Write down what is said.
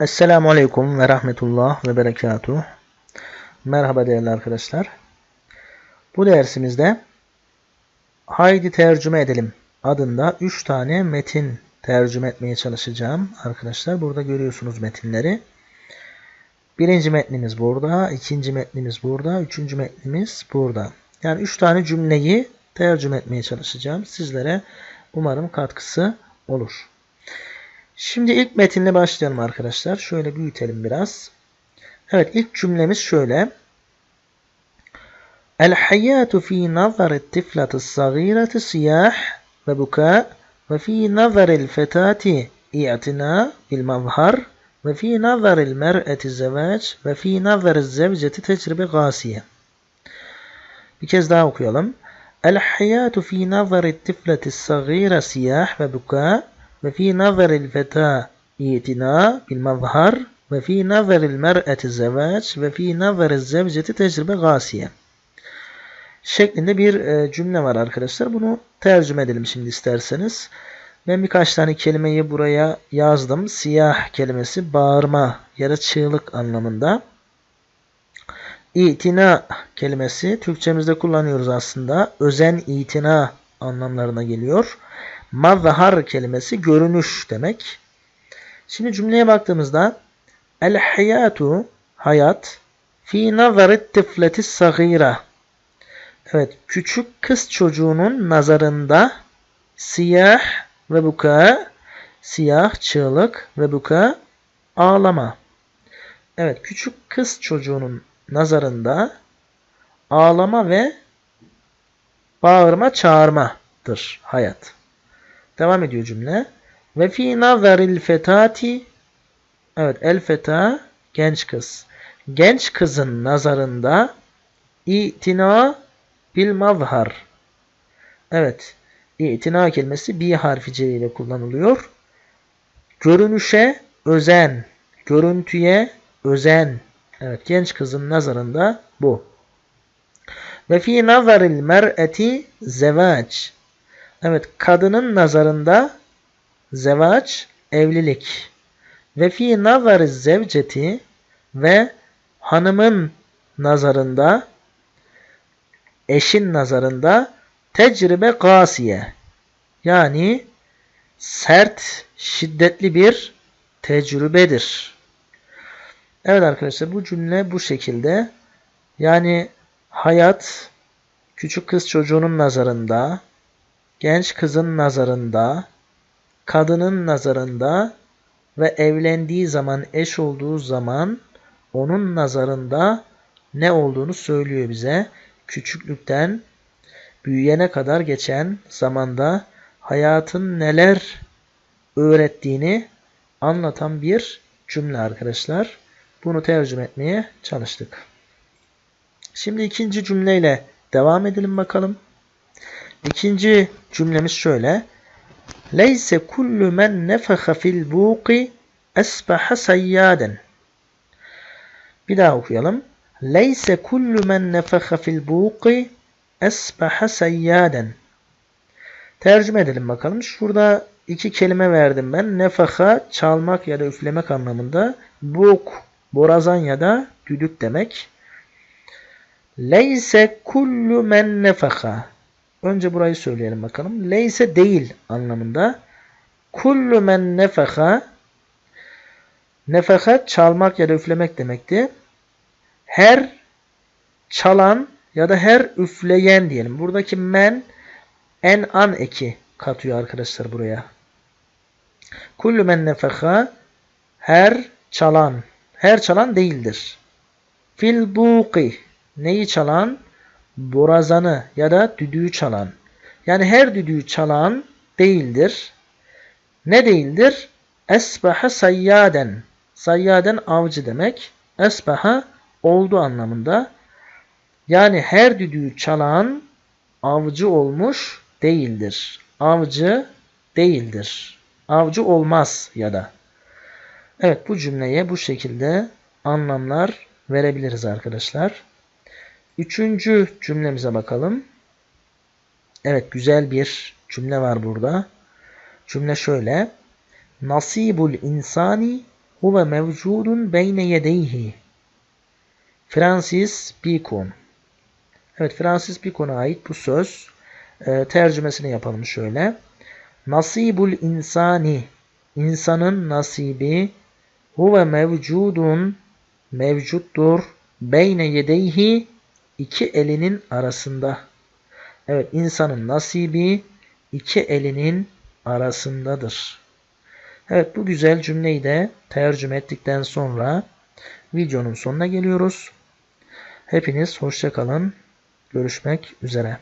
Esselamu Aleyküm ve Rahmetullah ve Berekatuh. Merhaba değerli arkadaşlar. Bu dersimizde Haydi Tercüme Edelim adında 3 tane metin tercüme etmeye çalışacağım arkadaşlar. Burada görüyorsunuz metinleri. Birinci metnimiz burada, ikinci metnimiz burada, üçüncü metnimiz burada. Yani 3 tane cümleyi tercüme etmeye çalışacağım. Sizlere umarım katkısı olur. Şimdi ilk metinle başlayalım arkadaşlar. Şöyle büyütelim biraz. Evet ilk cümlemiz şöyle. El hayatu fi nazari tiflati sagirati siyah ve buka ve fi nazari fetati i'tina bil mazhar ve fi nazari mer'eti zevac ve fi nazari zevceti tecrübe gasiye. Bir kez daha okuyalım. El hayatu fi nazari tiflati sagira siyah ve buka ve fi nazaril feta itina bil mazhar ve fi nazaril mer'eti zevaç ve fi nazaril zevceti tecrübe gasiye şeklinde bir e, cümle var arkadaşlar. Bunu tercüme edelim şimdi isterseniz. Ben birkaç tane kelimeyi buraya yazdım. Siyah kelimesi bağırma ya da çığlık anlamında. İtina kelimesi Türkçemizde kullanıyoruz aslında. Özen itina anlamlarına geliyor. Mazhar kelimesi görünüş demek. Şimdi cümleye baktığımızda el hayatu hayat fi nazarit tifleti sagira. Evet, küçük kız çocuğunun nazarında siyah ve buka siyah çığlık ve buka ağlama. Evet, küçük kız çocuğunun nazarında ağlama ve bağırma çağırmadır hayat. Devam ediyor cümle. Ve fi nazaril fetati Evet el feta genç kız. Genç kızın nazarında itina bil mazhar. Evet. İtina kelimesi bir harfi ile kullanılıyor. Görünüşe özen. Görüntüye özen. Evet genç kızın nazarında bu. Ve fi nazaril mer'eti zevac. Evet kadının nazarında zevaç evlilik. Ve fi nazarı zevceti ve hanımın nazarında eşin nazarında tecrübe gasiye yani sert şiddetli bir tecrübedir. Evet arkadaşlar bu cümle bu şekilde. Yani hayat küçük kız çocuğunun nazarında genç kızın nazarında, kadının nazarında ve evlendiği zaman, eş olduğu zaman onun nazarında ne olduğunu söylüyor bize. Küçüklükten büyüyene kadar geçen zamanda hayatın neler öğrettiğini anlatan bir cümle arkadaşlar. Bunu tercüme etmeye çalıştık. Şimdi ikinci cümleyle devam edelim bakalım. İkinci cümlemiz şöyle. Leyse kullu men nefeha fil buqi esbaha sayyaden. Bir daha okuyalım. Leyse kullu men nefeha fil buqi esbaha sayyaden. Tercüme edelim bakalım. Şurada iki kelime verdim ben. Nefaha çalmak ya da üflemek anlamında. Buk borazan ya da düdük demek. Leyse kullu men nefaha. Önce burayı söyleyelim bakalım. Leyse değil anlamında. Kullu men nefeha Nefeha çalmak ya da üflemek demekti. Her çalan ya da her üfleyen diyelim. Buradaki men en an eki katıyor arkadaşlar buraya. Kullu men nefeha her çalan. Her çalan değildir. Fil buqi neyi çalan? Borazanı ya da düdüğü çalan. Yani her düdüğü çalan değildir. Ne değildir? Esbaha sayyaden. Sayyaden avcı demek. Esbaha oldu anlamında. Yani her düdüğü çalan avcı olmuş değildir. Avcı değildir. Avcı olmaz ya da. Evet bu cümleye bu şekilde anlamlar verebiliriz arkadaşlar. Üçüncü cümlemize bakalım. Evet güzel bir cümle var burada. Cümle şöyle. Nasibul insani huve mevcudun beyne yedeyhi. Francis Bacon. Evet Francis Bacon'a ait bu söz. E, tercümesini yapalım şöyle. Nasibul insani. insanın nasibi huve mevcudun mevcuttur. Beyne yedeyhi iki elinin arasında. Evet insanın nasibi iki elinin arasındadır. Evet bu güzel cümleyi de tercüme ettikten sonra videonun sonuna geliyoruz. Hepiniz hoşçakalın. Görüşmek üzere.